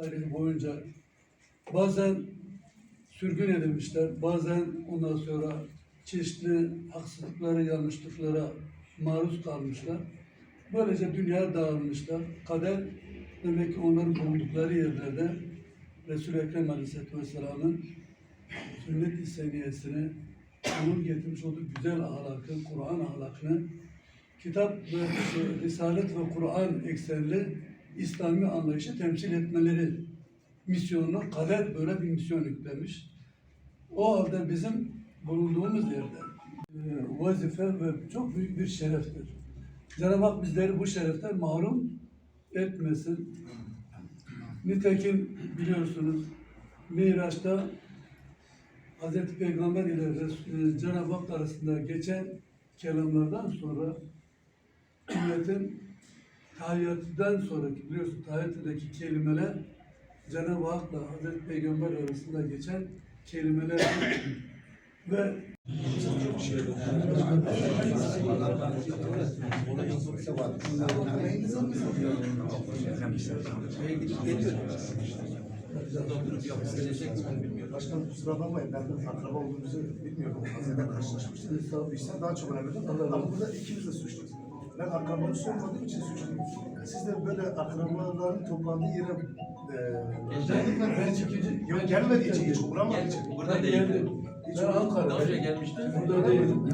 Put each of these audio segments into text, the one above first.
tarihi boyunca bazen sürgün edilmişler, bazen ondan sonra çeşitli haksızlıklara, yanlışlıklara maruz kalmışlar. Böylece dünya dağılmışlar. Kader demek ki onların bulundukları yerlerde Resul-i Ekrem Aleyhisselatü Vesselam'ın sünnet-i seniyesini, onun getirmiş olduğu güzel ahlakı, Kur'an ahlakını, kitap ve Risalet ve Kur'an eksenli İslami anlayışı temsil etmeleri misyonuna kader böyle bir misyon yüklemiş. O halde bizim bulunduğumuz yerde e, vazife ve çok büyük bir şereftir. Cenab-ı Hak bizleri bu şereften mahrum etmesin. Nitekim biliyorsunuz Miraç'ta Hz. Peygamber ile e, Cenab-ı Hak arasında geçen kelamlardan sonra ümmetin tahiyyatından sonraki biliyorsun tahiyyattaki kelimeler Cenab-ı Hak'la Hz. Peygamber arasında geçen kelimeler ve Başkanım kusura bakmayın ben akraba olduğumuzu bilmiyorum. Hazırda karşılaşmıştık. Bu işten daha çok önemli. Ama burada ikimiz de suçluyuz. Ben akrabamı sormadığım için suçluyum. Siz de böyle akrabaların toplandığı yere e, ben ikinci yok gelmediği için, hiç uğramadığı için. Burada ben değil. geldim. Ben Ankara'da. Daha önce gelmişti. Burada değilim.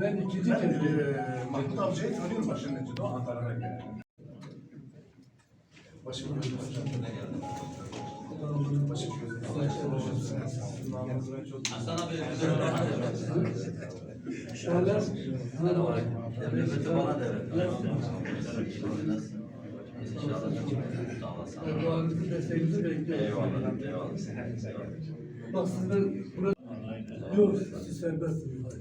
Ben ikinci Ben kez e, Mahmut Avcı'yı tanıyorum başının önce. O Ankara'da geldi. Başım gözüm. Başım gözüm. Hasan abi bize bana devret. şöyle Devleti bana devret. İnşallah. Sağ olasın. duanızı desteğinizi bekliyorum. Eyvallah. Eyvallah. Bak sizden burada yok siz serbestsiniz.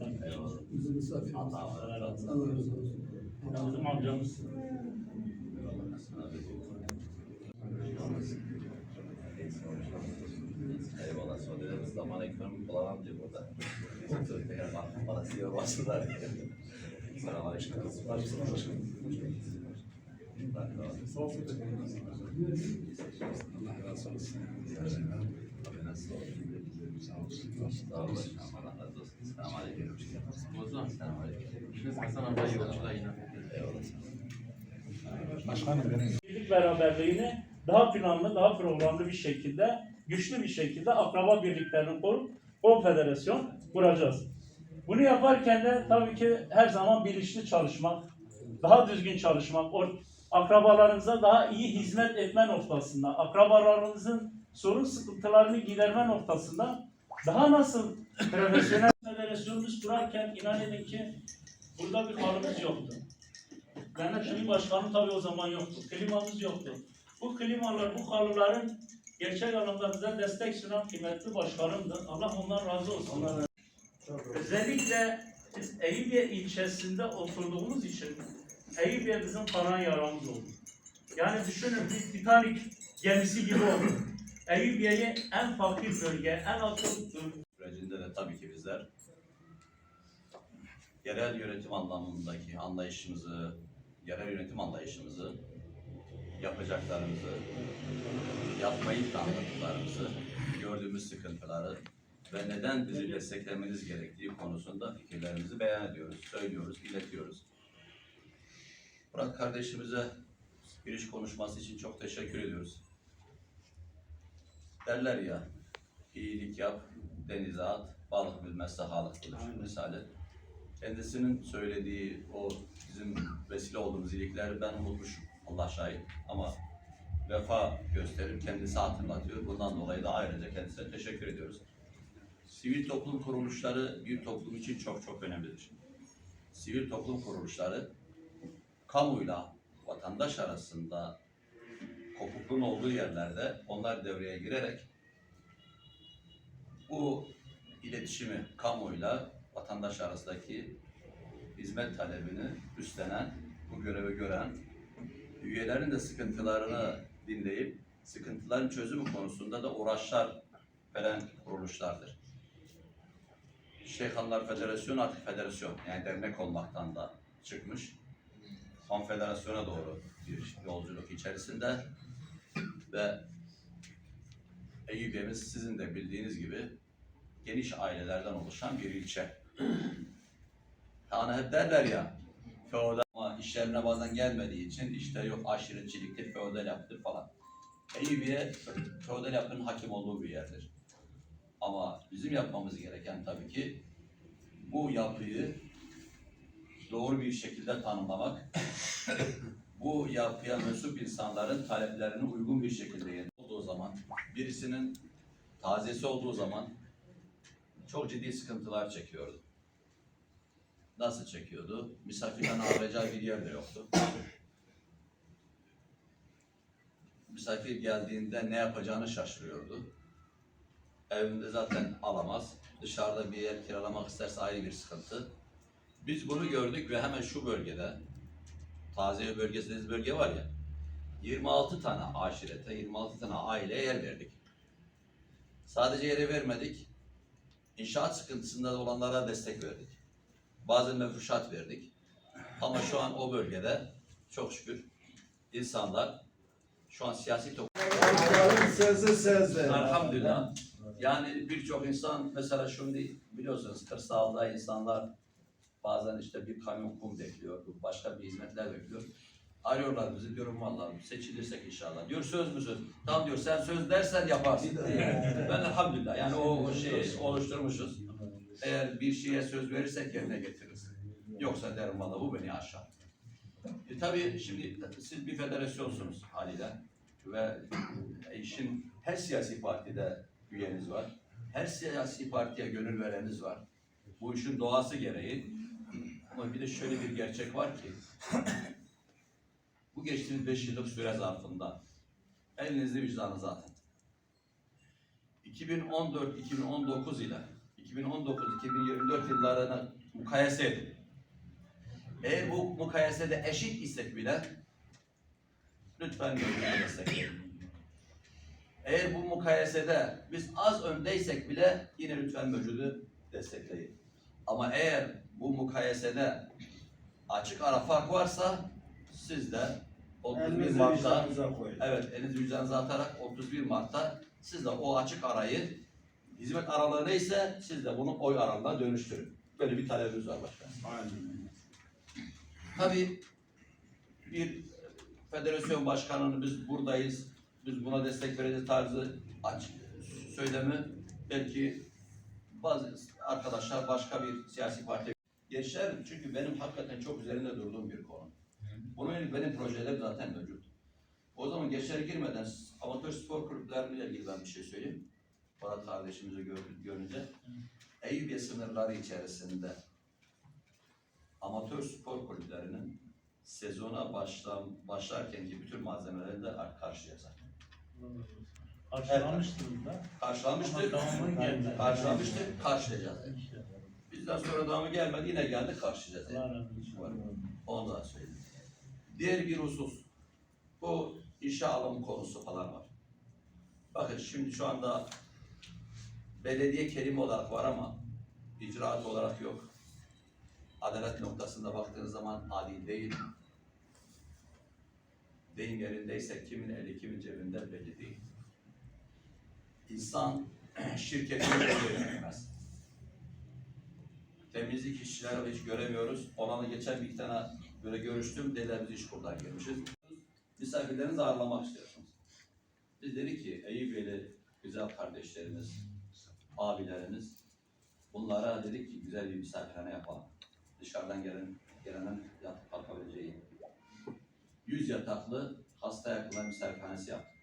Bizi misafir. Allah razı olsun. Bizim amcamız. Eyvallah. Sonra zaman ekonomi kullanan diyor bana siyor başlar. Selam aleyküm. Allah razı olsun. Yine. Eyvallah. Birlik beraberliğini daha planlı, daha programlı bir şekilde, güçlü bir şekilde akraba birliklerini kurup konfederasyon kuracağız. Bunu yaparken de tabii ki her zaman bilinçli çalışmak, daha düzgün çalışmak, akrabalarınıza daha iyi hizmet etme noktasında, akrabalarınızın sorun sıkıntılarını giderme noktasında daha nasıl profesyonel federasyonumuz kurarken inan edin ki burada bir halımız yoktu. Dernek başkanı tabii o zaman yoktu. Klimamız yoktu. Bu klimalar, bu halıların gerçek anlamda bize destek sunan kıymetli başkanımdı. Allah ondan razı olsun. Özellikle biz Eyüpiye ilçesinde oturduğumuz için Eyüpiye bizim kanan yaramız oldu. Yani düşünün bir Titanic gemisi gibi oldu. Eyüpiye'yi en fakir bölge, en bölge sürecinde de tabii ki bizler yerel yönetim anlamındaki anlayışımızı, yerel yönetim anlayışımızı, yapacaklarımızı, yapmayı planladıklarımızı, gördüğümüz sıkıntıları ve neden bizi desteklemeniz gerektiği konusunda fikirlerimizi beyan ediyoruz, söylüyoruz, iletiyoruz. Murat kardeşimize giriş konuşması için çok teşekkür ediyoruz. Derler ya, iyilik yap, denize at, balık bilmezse halık bulur misali. Kendisinin söylediği o bizim vesile olduğumuz iyilikleri ben unutmuşum. Allah şahit. Ama vefa gösterip kendisi hatırlatıyor. Bundan dolayı da ayrıca kendisine teşekkür ediyoruz. Sivil toplum kuruluşları bir toplum için çok çok önemlidir. Sivil toplum kuruluşları kamuyla vatandaş arasında kopukluğun olduğu yerlerde onlar devreye girerek bu iletişimi kamuyla vatandaş arasındaki hizmet talebini üstlenen, bu görevi gören, üyelerin de sıkıntılarını dinleyip sıkıntıların çözümü konusunda da uğraşlar veren kuruluşlardır. Şeyhanlar Federasyonu artık federasyon, yani dernek olmaktan da çıkmış. Konfederasyona doğru bir yolculuk içerisinde ve Eyüp'emiz sizin de bildiğiniz gibi geniş ailelerden oluşan bir ilçe. Yani hep derler ya, feodal ama işlerine bazen gelmediği için işte yok aşiretçiliktir, feodal yapıdır falan. Eyüpiye feodal yapının hakim olduğu bir yerdir. Ama bizim yapmamız gereken tabii ki bu yapıyı doğru bir şekilde tanımlamak, bu yapıya mensup insanların taleplerine uygun bir şekilde yerine olduğu zaman, birisinin tazesi olduğu zaman çok ciddi sıkıntılar çekiyordu. Nasıl çekiyordu? Misafirden ağlayacağı bir yer de yoktu. Misafir geldiğinde ne yapacağını şaşırıyordu. Evinde zaten alamaz. Dışarıda bir yer kiralamak isterse ayrı bir sıkıntı. Biz bunu gördük ve hemen şu bölgede, Taziye bölgesi dediğimiz bölge var ya, 26 tane aşirete, 26 tane aileye yer verdik. Sadece yere vermedik, inşaat sıkıntısında olanlara destek verdik. Bazen mefruşat verdik. Ama şu an o bölgede çok şükür insanlar şu an siyasi top Sözü sözü. Elhamdülillah. Yani birçok insan mesela şimdi biliyorsunuz kırsalda insanlar bazen işte bir kamyon kum bekliyor, başka bir hizmetler bekliyor. Arıyorlar bizi diyorum vallahi seçilirsek inşallah. Diyor söz mü söz? Tamam diyor sen söz dersen yaparsın. ben elhamdülillah yani o, o şeyi oluşturmuşuz. Eğer bir şeye söz verirsek yerine getiririz. Yoksa derim valla bu beni aşar. E tabii şimdi siz bir federasyonsunuz haliyle ve işin her siyasi partide üyeniz var. Her siyasi partiye gönül vereniniz var. Bu işin doğası gereği. Ama bir de şöyle bir gerçek var ki bu geçtiğimiz beş yıllık süre zarfında elinizde vicdanınızı atın. 2014-2019 ile 2019-2024 yıllarını mukayese edin. Eğer bu mukayesede eşit isek bile lütfen görüşmeyi destekleyin. Eğer bu mukayesede biz az öndeysek bile yine lütfen mevcudu destekleyin. Ama eğer bu mukayesede açık ara fark varsa siz de 31 Mart'ta evet elinizi vicdanınıza atarak 31 Mart'ta siz de o açık arayı hizmet aralığı neyse siz de bunu oy aralığına dönüştürün. Böyle bir talebimiz var başkanım. Tabii bir federasyon başkanını biz buradayız, biz buna destek vereceğiz tarzı aç söylemi belki bazı arkadaşlar başka bir siyasi parti Gençler çünkü benim hakikaten çok üzerinde durduğum bir konu. Bunun yönelik benim projelerim zaten mevcut. O zaman gençlere girmeden amatör spor kulüpleriyle ilgili ben bir şey söyleyeyim. Murat kardeşimizi gör- görünce. Eyüpiye sınırları içerisinde amatör spor kulüplerinin sezona başlam başlarkenki bütün malzemeleri de karşılayacak. Karşılamıştınız da. Karşılamıştık, Ama devamı gelmedi. karşılamıştık, karşılayacağız. Bizden sonra devamı gelmedi, yine geldi karşılayacağız. Razı olsun. Onu da. Diğer bir husus, bu işe alım konusu falan var. Bakın şimdi şu anda belediye kelime olarak var ama icraat olarak yok. Adalet noktasında baktığınız zaman adil değil. Deyim yerindeyse kimin eli kimin cebinde belli değil. İnsan şirketini yönetemez. Temizlik işçileri hiç göremiyoruz. Oranı geçen bir tane böyle görüştüm. Dediler biz iş kurdan gelmişiz. Misafirlerinizi ağırlamak istiyorsunuz. Biz dedik ki Eyüp'eli güzel kardeşlerimiz, abilerimiz bunlara dedik ki güzel bir misafirhane yapalım. Dışarıdan gelen gelenin yatıp kalkabileceği. Yüz yataklı hasta yakılan misafirhanesi yaptık.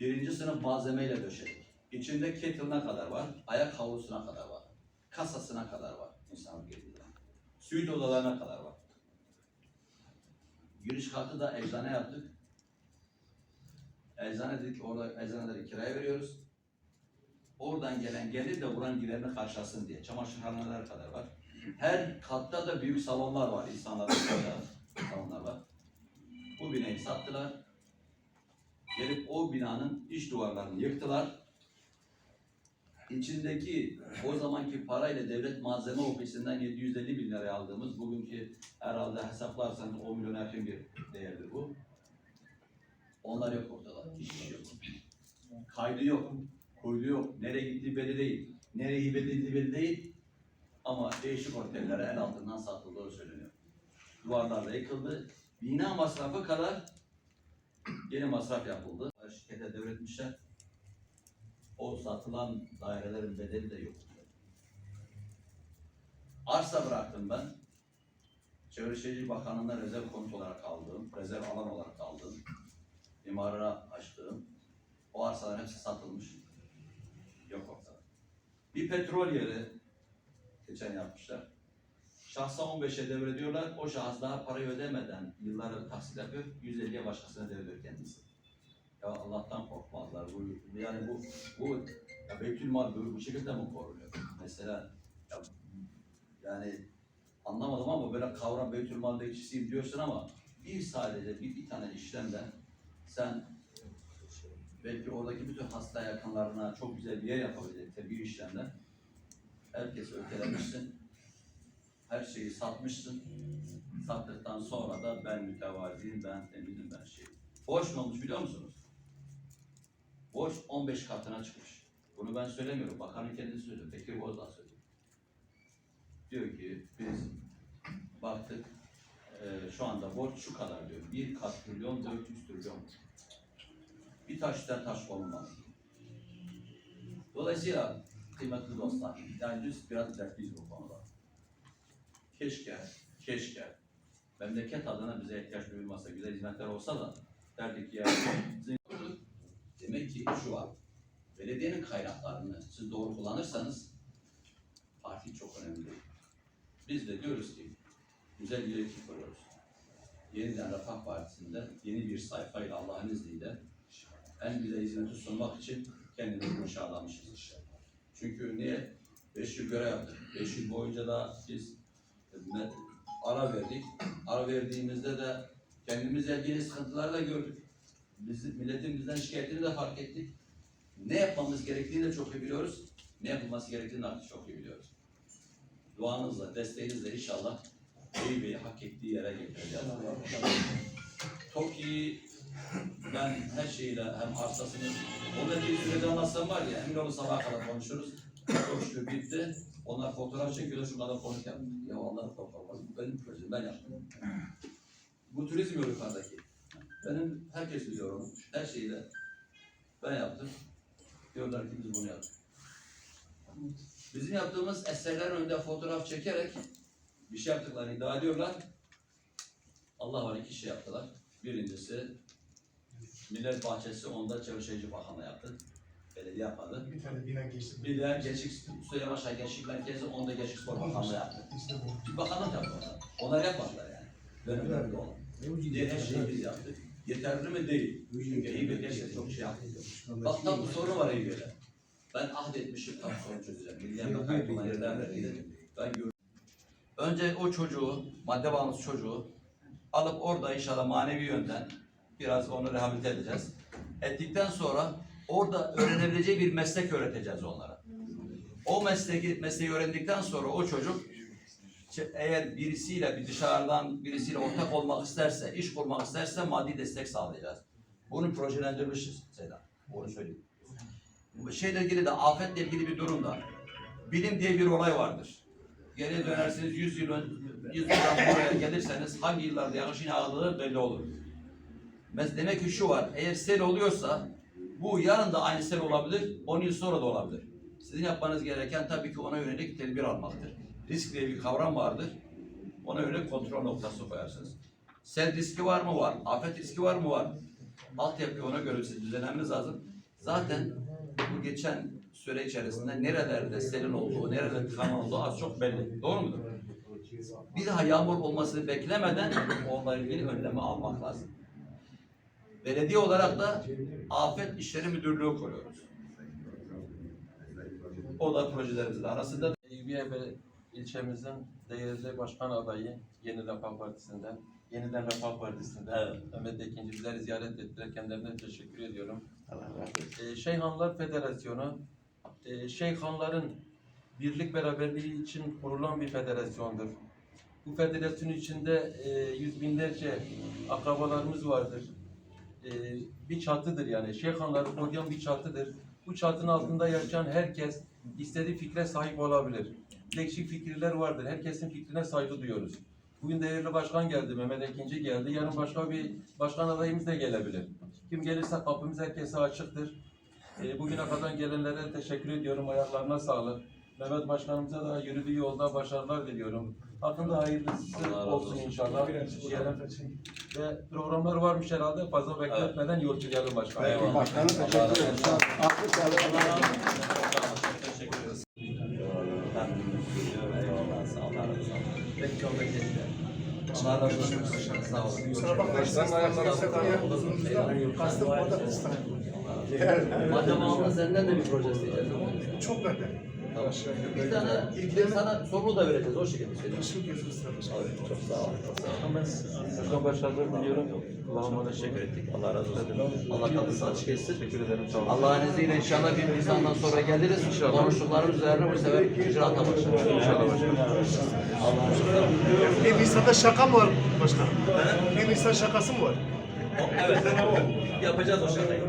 Birinci sınıf malzemeyle döşedik. İçinde kettle'ına kadar var, ayak havlusuna kadar var, kasasına kadar var insan geldiğinde. Suite odalarına kadar var. Giriş katı da eczane yaptık. Eczane dedik ki orada eczaneleri kiraya veriyoruz. Oradan gelen gelir de buranın giderini karşılasın diye. Çamaşırhaneler kadar var. Her katta da büyük salonlar var. İnsanların salonlar var. Bu binayı sattılar. Gelip o binanın iç duvarlarını yıktılar. İçindeki o zamanki parayla devlet malzeme ofisinden 750 bin liraya aldığımız bugünkü herhalde hesaplarsanız 10 milyon yakın bir değerdir bu. Onlar yok ortada. Hiçbir şey yok. Kaydı yok. Kuydu yok. Nereye gittiği belli değil. Nereye hibe edildiği belli değil. Ama değişik otellere el altından satıldığı söyleniyor. Duvarlar da yıkıldı. Bina masrafı kadar yeni masraf yapıldı. Şirkete devretmişler. O satılan dairelerin bedeli de yok. Arsa bıraktım ben. Çevre Şehircilik Bakanlığı'nda rezerv konut olarak aldığım, rezerv alan olarak aldığım, imara açtığım, o arsaların hepsi satılmış. Yok ortada. Bir petrol yeri geçen yapmışlar. Şahsa 15'e devrediyorlar. O şahıs daha parayı ödemeden yılları taksit yapıyor. 150'ye başkasına devrediyor kendisi. Ya Allah'tan korkmazlar. Bu, yani bu, bu ya Beytülmal bu, bu şekilde mi korunuyor? Mesela ya, yani anlamadım ama böyle kavram Beytülmal bekçisiyim diyorsun ama bir sadece bir, bir tane işlemden sen belki oradaki bütün hasta yakınlarına çok güzel bir yer yapabilecek bir işlemden herkes ötelemişsin. Her şeyi satmışsın. Sattıktan sonra da ben mütevaziyim, ben eminim ben şey. Borç ne olmuş biliyor musunuz? Borç 15 katına çıkmış. Bunu ben söylemiyorum. Bakanın kendisi söylüyor. Bekir Bozdağ söylüyor. Diyor ki biz baktık eee, şu anda borç şu kadar diyor. Bir kat trilyon 400 trilyon. Bir taştan taş olmaz. Dolayısıyla kıymetli dostlar, yani biz biraz dertliyiz bu konuda. Keşke, keşke memleket adına bize ihtiyaç duyulmasa, güzel hizmetler olsa da derdik ya. Demek ki şu var. Belediyenin kaynaklarını siz doğru kullanırsanız parti çok önemli. Biz de diyoruz ki güzel bir iletişim kuruyoruz. Yeniden Refah Partisi'nde yeni bir sayfayla Allah'ın izniyle en güzel hizmeti sunmak için kendimizi inşahlamışız. Çünkü niye? Beş yıl görev yaptık. Beş yıl boyunca da biz ara verdik. Ara verdiğimizde de kendimizle ilgili sıkıntıları da gördük. Biz milletin şikayetini de fark ettik. Ne yapmamız gerektiğini de çok iyi biliyoruz. Ne yapılması gerektiğini de çok iyi biliyoruz. Duanızla, desteğinizle inşallah Eyüp'ü hak ettiği yere getireceğiz. TOKİ ben her şeyle hem arsasını orada bir sürede anlatsam var ya emin olun sabaha kadar konuşuruz. Çok şükür bitti. Onlar fotoğraf çekiyorlar şunlarla konuşurken. Ya Allah'ın fotoğrafı bu benim projem ben yaptım. Bu turizm yukarıdaki. Benim herkes biliyor onu. Her şeyi de ben yaptım. Diyorlar ki biz bunu yaptık. Bizim yaptığımız eserlerin önünde fotoğraf çekerek bir şey yaptıklarını iddia ediyorlar. Allah var iki şey yaptılar. Birincisi Millet Bahçesi onda Çevre Şehircilik Bakanlığı yaptı. Belediye yapmadı. Bir tane bina geçti. Bir de Gençlik Mustafa Yavaşay Gençlik Merkezi onda Gençlik Spor Bakanlığı yaptı. İşte bu. Bir bakanlık yaptı orada. Onlar yapmadılar yani. Dönemlerde olan. Diye her şeyi biz yaptık. Yeterli mi? Değil. Çünkü Eyüp'e gerçekten çok şey yaptı. Bak tam bu sorun var Eyüp'e. Ben ahdetmişim tam sorun çözeceğim. Milli Emlak Kaybolma yerden verdiğinde ben gördüm. Önce o çocuğu, madde bağımlısı çocuğu alıp orada inşallah manevi yönden biraz onu rehabilite edeceğiz. Ettikten sonra orada öğrenebileceği bir meslek öğreteceğiz onlara. O mesleği, mesleği öğrendikten sonra o çocuk ç- eğer birisiyle bir dışarıdan birisiyle ortak olmak isterse, iş kurmak isterse maddi destek sağlayacağız. Bunu projelendirmişiz Seda. Onu söyleyeyim. Şeyle ilgili de afetle ilgili bir durumda. Bilim diye bir olay vardır. Geriye dönersiniz 100 yıl ön, 100 yıldan buraya gelirseniz hangi yıllarda yağışın yağdığı belli olur. Demek ki şu var, eğer sel oluyorsa bu yarın da aynı sel olabilir, 10 yıl sonra da olabilir. Sizin yapmanız gereken tabii ki ona yönelik tedbir almaktır. Risk diye bir kavram vardır. Ona yönelik kontrol noktası koyarsınız. Sel riski var mı? Var. Afet riski var mı? Var. Altyapıyı ona göre siz düzenlemeniz lazım. Zaten bu geçen süre içerisinde nerelerde selin olduğu, nerelerde tıkanma olduğu az çok belli. Doğru mudur? Bir daha yağmur olmasını beklemeden onunla ilgili önlemi almak lazım. Belediye olarak da Afet İşleri Müdürlüğü kuruyoruz. O da projelerimizin arasında. Eyüpiye ilçemizin değerli başkan adayı Yeni Refah Partisi'nden, Yeniden Refah Partisi'nden Evet. Mehmet Ekinci bizleri ziyaret ettiler. Kendilerine teşekkür ediyorum. Ee, Şeyhanlar Federasyonu, e, Şeyhanların birlik beraberliği için kurulan bir federasyondur. Bu federasyonun içinde e, yüz binlerce akrabalarımız vardır. E, bir çatıdır yani. Şeyhanları koruyan bir çatıdır. Bu çatının altında yaşayan herkes istediği fikre sahip olabilir. Değişik fikirler vardır. Herkesin fikrine saygı duyuyoruz. Bugün değerli başkan geldi, Mehmet Ekinci geldi. Yarın başka bir başkan adayımız da gelebilir. Kim gelirse kapımız herkese açıktır. E, bugüne kadar gelenlere teşekkür ediyorum. Ayaklarına sağlık. Mehmet Başkanımıza da yürüdüğü yolda başarılar diliyorum. Hakkında hayırlısı Allah olsun inşallah. Diyelim. Ve programlar varmış herhalde. Fazla bekletmeden yol diyelim başkanım. Eyvallah. Başkanım teşekkür ederim. olsun. Sağ olun. Alkış alın. Allah razı olsun. Teşekkür ederiz. Eyvallah. Sağ olun. Allah razı olsun. Sağ olun. Kusura bakmayın. Başkanım ayaklarına sakın Kastım orada ıslah. Madem alma senden de bir proje isteyeceğiz. Çok bende. Tamam. Bir tane bir sana sorunu da vereceğiz o şekilde söyleyeyim. Teşekkür ederiz. Çok sağ ol. Sizden başarılar diliyorum. Allah'a Teşekkür ettik. Allah razı olsun. Allah kapısını açık etsin. Teşekkür ederim. Allah'ın izniyle inşallah bir Nisan'dan sonra geliriz. İnşallah. Konuştukların üzerine bu sefer icraata başlarız. İnşallah başkanım. Allah'ın izniyle. Bir Nisan'da şaka mı var başkanım? Bir Nisan şakası mı var? Evet. Yapacağız o şakayı.